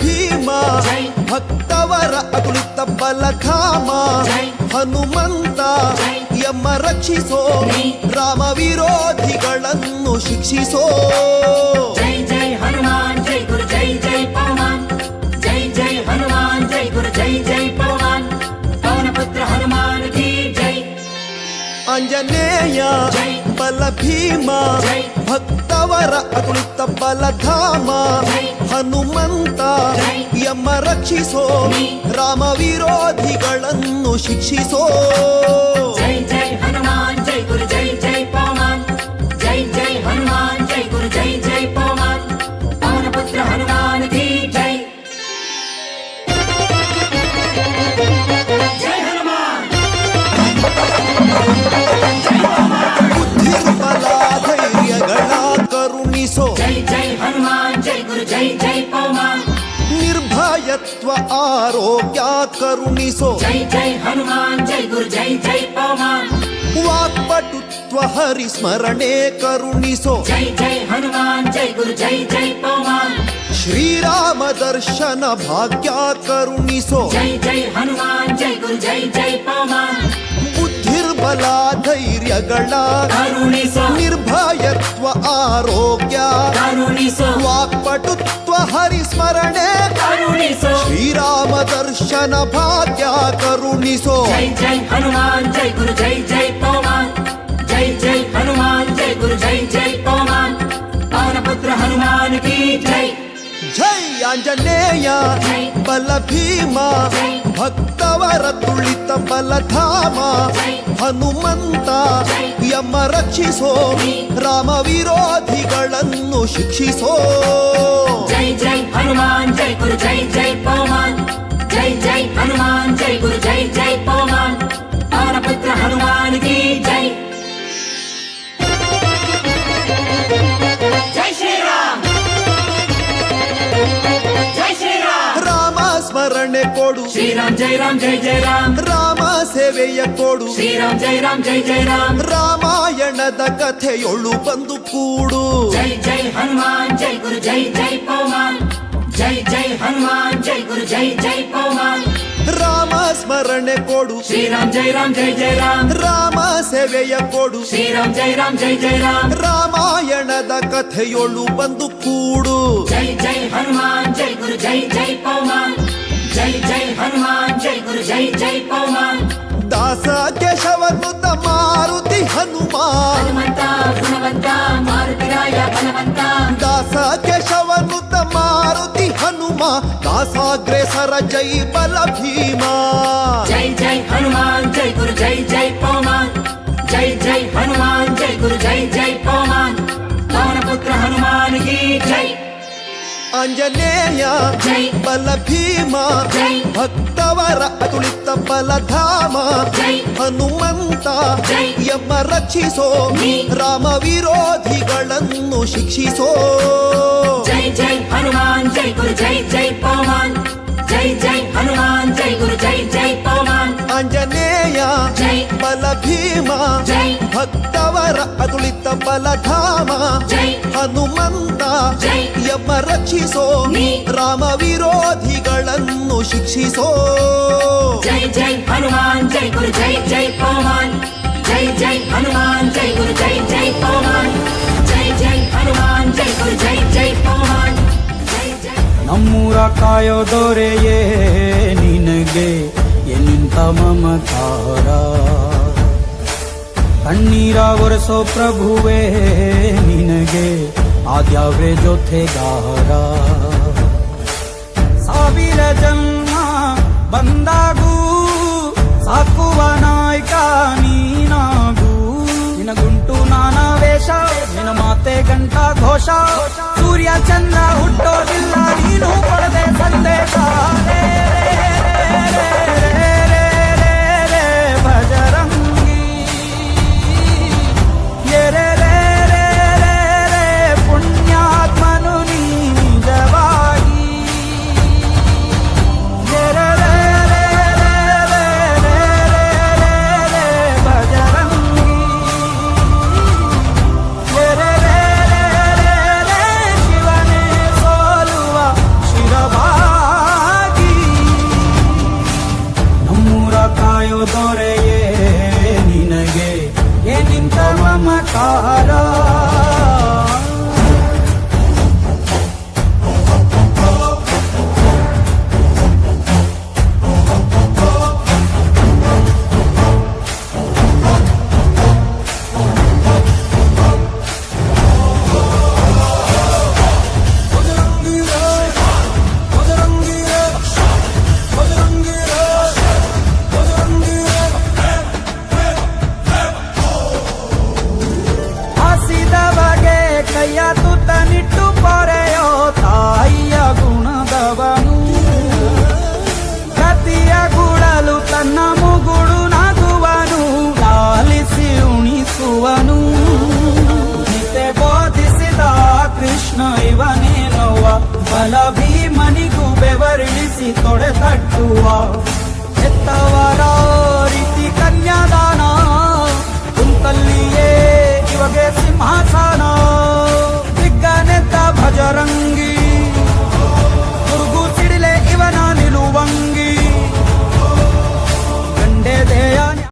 ಭೀಮ ಭಕ್ತವರ ಅಕುಲಿತ ಬಲಧಾಮ ಹನುಮಂತ ಯಮ ರಕ್ಷಿಸೋ ರಾಮ ವಿರೋಧಿಗಳನ್ನು ಶಿಕ್ಷಿಸೋ ಭೀಮ ಭಕ್ತವರ ಅತುಳಿತ ಬಲಧಾಮ ಹನುಮಂತ ಯಮ ರಕ್ಷಿಸೋ ರಾಮ ವಿರೋಧಿಗಳನ್ನು ಶಿಕ್ಷಿಸೋ ఆరోగ్యా కరుణిసో జై జై హనుమాన్ జై గురు జై జై పవమాన్. వాక్పటుత్వ హరి స్మరణే కరుణిసో. జై జై హనుమాన్ జై గురు జై జై పవమాన్. శ్రీరామ దర్శన భాగ్యా కరుణిసో జై జై హనుమాన్ జై గురు జై జై పవమాన్. ಬಲ ಧೈರ್ಯಗಳ ನಿರ್ಭಯತ್ವ ಆರೋಗ್ಯ ವಾಕ್ಪಟುತ್ವ ಹರಿಸ್ಮರಣೆ ಶ್ರೀರಾಮ ದರ್ಶನ ಭಾಗ್ಯ ಕರುಣಿಸೋ ಜೈ ಜೈ ಹನುಮಾನ್ ಜೈ ಗುರು ಜೈ ಜೈ ಪೌಮಾನ್ ಜೈ ಜೈ ಹನುಮಾನ್ ಜೈ ಗುರು ಜೈ ಜೈ ಪೌಮಾನ್ ಪವನ ಪುತ್ರ ಹನುಮಾನ್ ಕಿ ಜೈ ಜೈ ಆಂಜನೇಯ ಬಲ ಭೀಮಾ ಭಕ್ತವರ ತುಳಿತ ಬಲಧಾಮ ಹನುಮಂತ ಯಮ ರಕ್ಷಿಸೋ ರಾಮ ವಿರೋಧಿಗಳನ್ನು ಶಿಕ್ಷಿಸೋ ಜೈ ಜೈ ಹನುಮಾನ್ ಜೈ ಗುರು ಜೈ ಜೈ ಪವಮಾನ್ ಜೈ ಜೈ ಹನುಮಾನ್ తోడు శ్రీరామ్ జై రామ్ జై జై రామ్ ರಾಮ ಸೇವೆಯ ಕೊಡು ಶ್ರೀರಾಮ್ ಜೈ ರಾಮ್ ಜೈ ಜೈ ರಾಮ್ ರಾಮಾಯಣದ ಕಥೆಯೊಳು ಬಂದು ಕೂಡು ಜೈ ಜೈ ಹನುಮಾನ್ ಜೈ ಗುರು ಜೈ ಜೈ ಪೌಮಾನ್ ಜೈ ಜೈ ಹನುಮಾನ್ ಜೈ ಗುರು ಜೈ ಜೈ ಪೌಮಾನ್ ರಾಮ ಸ್ಮರಣೆ ಕೊಡು ಶ್ರೀರಾಮ್ ಜೈ ರಾಮ್ ಜೈ ಜೈ ರಾಮ್ ರಾಮ ಸೇವೆಯ ಕೊಡು ಶ್ರೀರಾಮ್ ಜೈ ರಾಮ್ ಜೈ ಜೈ ರಾಮ್ ರಾಮಾಯಣದ ಕಥೆಯೊಳು ಬಂದು ಕೂಡು ಜೈ ಜೈ ಹನುಮಾನ್ ಜೈ ಗುರು ಜೈ ಜೈ ಪೌಮಾನ್ జై జై హనుమాన్ జై గురు జై జై పౌమాన్ దాస కేశవనుత మారుతి హనుమాన్. దాస కేశవనుత మారుతి హనుమా దాసాగ్రేసర జై బల భీమా. జై జై హనుమాన్ జై గురు జై జై పౌమాన్ జై జై హనుమాన్ జై గురు జై జై పౌమాన్ పవనపుత్ర హనుమానికి జై. ఆంజనేయ బల భీమ భక్తవర అతులిత బలధామ హనుమంತ ಎಮ್ಮ ರಕ್ಷಿಸೋ ರಾಮ ವಿರೋಧಿಗಳನ್ನು ಶಿಕ್ಷಿಸೋ ಜೈ ಜೈ ಹನುಮಾನ್ ಜೈ ಗುರು ಜೈ ಜೈ ಪವನ್ ಜೈ ಜೈ ಹನುಮಾನ್ ಜೈ ಗುರು ಜೈ ಜೈ ಪವನ್ ಆಂಜನೇಯ ಬಲ ಭೀಮ ಭಕ್ತವರ ಅದುಳಿತ ಬಲಧಾಮ ಹನುಮಂತ ಎಮ್ಮ ರಕ್ಷಿಸೋ ರಾಮ ವಿರೋಧಿಗಳನ್ನು ಶಿಕ್ಷಿಸೋ. ಜೈ ಜೈ ಹನುಮಾನ್ ಜೈ ಗುರು ಜೈ ಜೈ ಪವಮಾನ್. ಜೈ ಜೈ ಹನುಮಾನ್ ಜೈ ಗುರು ಜೈ ಜೈ ಪವಮಾನ್. ಜೈ ಜೈ ಹನುಮಾನ್ ಜೈ ಗುರು ಜೈ ಜೈ ಪವಮಾನ್. ನಮ್ಮೂರ ಕಾಯೋ ದೊರೆಯೇ ನಿನಗೆ ಎನ್ನಿಂತ ಮಮತಾರ? ಕಣ್ಣೀರ ಒರೆಸೋ ಪ್ರಭುವೇ ನಿನಗೆ ಆದ್ಯಾವ್ರೆ ಜೊತೆಗಾರ ಸಾವಿರ ಜನ್ಮ ಬಂದಾಗೂ ಸಾಕುವ ನಾಯಕ ನೀನಾಗೂ ನಿನಗುಂಟು ನಾನಾ ವೇಷ ನಿನ ಮಾತೆ ಗಂಟ ಘೋಷ ಸೂರ್ಯ ಚಂದ್ರ ಹುಟ್ಟೋದಿಲ್ಲ ನೀನು ಪಡೆದೆ ಸಂದೇಶ ಏ ನಿಂತ ಮಮಕಾರ ಬಲ ಭೀಮನಿಗೂ ಬೆವರಿಳಿಸಿ ತೊಡೆ ತಟ್ಟುವ